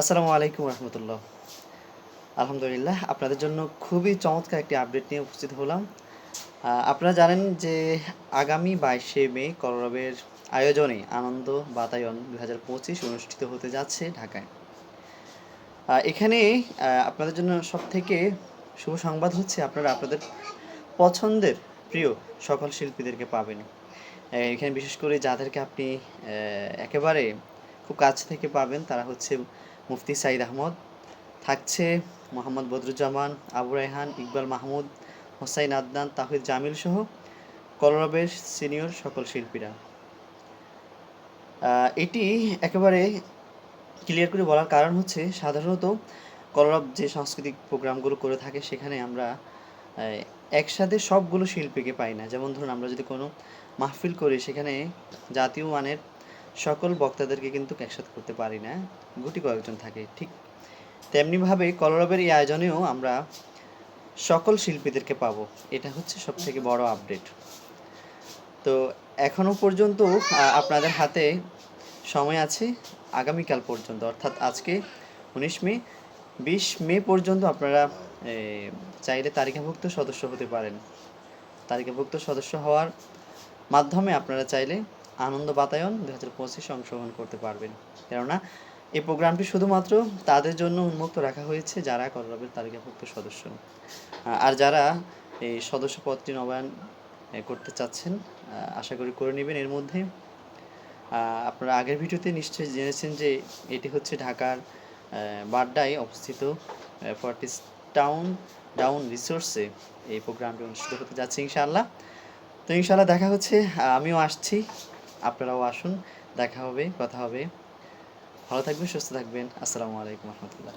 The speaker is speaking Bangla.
আসসালামু আলাইকুম রহমতুল্লাহ। আলহামদুলিল্লাহ, আপনাদের জন্য খুবই চমৎকার একটি আপডেট নিয়ে উপস্থিত হলাম। আপনারা জানেন যে আগামী বাইশে মে কলরবের আয়োজনে আনন্দ বাতায়ন দুই হাজার পঁচিশ অনুষ্ঠিত হতে যাচ্ছে ঢাকায়। এখানে আপনাদের জন্য সব থেকে শুভ সংবাদ হচ্ছে আপনারা আপনাদের পছন্দের প্রিয় সকল শিল্পীদেরকে পাবেন। এখানে বিশেষ করে যাদেরকে আপনি একেবারে খুব কাছ থেকে পাবেন, তারা হচ্ছে মুফতি সাইদ আহমদ, থাকছে মোহাম্মদ বদরুজ্জামান, আবু রায়হান, ইকবাল মাহমুদ, হোসাইন আদনান তাহিদ জামিল সহ কলরবের সিনিয়র সকল শিল্পীরা। এটি একেবারে ক্লিয়ার করে বলার কারণ হচ্ছে সাধারণত কলরব যে সাংস্কৃতিক প্রোগ্রামগুলো করে থাকে সেখানে আমরা একসাথে সবগুলো শিল্পীকে পাই না। যেমন ধরুন আমরা যদি কোনো মাহফিল করি, সেখানে জাতীয় মানের সকল বক্তাদেরকে কিন্তু একসাথে করতে পারি না, গুটি কয়েকজন থাকে, ঠিক তেমনিভাবে কলরবের এই আয়োজনেও আমরা সকল শিল্পীদেরকে পাবো, এটা হচ্ছে সব থেকে বড় আপডেট। তো এখনও পর্যন্ত আপনাদের হাতে সময় আছে আগামীকাল পর্যন্ত, অর্থাৎ আজকে উনিশ মে, বিশ মে পর্যন্ত আপনারা চাইলে তালিকাভুক্ত সদস্য হতে পারেন। তালিকাভুক্ত সদস্য হওয়ার মাধ্যমে আপনারা চাইলে আনন্দ বাতায়ন দু হাজার পঁচিশে অংশগ্রহণ করতে পারবেন। কেননা, এই প্রোগ্রামটি শুধুমাত্র তাদের জন্য উন্মুক্ত রাখা হয়েছে, যারা কলরবের তালিকাভুক্ত সদস্য। আর যারা এই সদস্যপদটি নবায়ন করতে চাচ্ছেন আশা করি করে নেবেন। এর মধ্যে আপনারা আগের ভিডিওতে নিশ্চয়ই জেনেছেন যে এটি হচ্ছে ঢাকার বাড্ডায় অবস্থিত ফর্টিস টাউন ডাউন রিসোর্সে এই প্রোগ্রামটি অনুষ্ঠিত হতে যাচ্ছে ইনশাআল্লাহ। তো ইনশাআল্লাহ দেখা হচ্ছে, আমিও আসছি। আপনারাও আসুন দেখা হবে কথা হবে। ভালো থাকবেন সুস্থ থাকবেন। আসসালামু আলাইকুম রহমতুল্লাহ।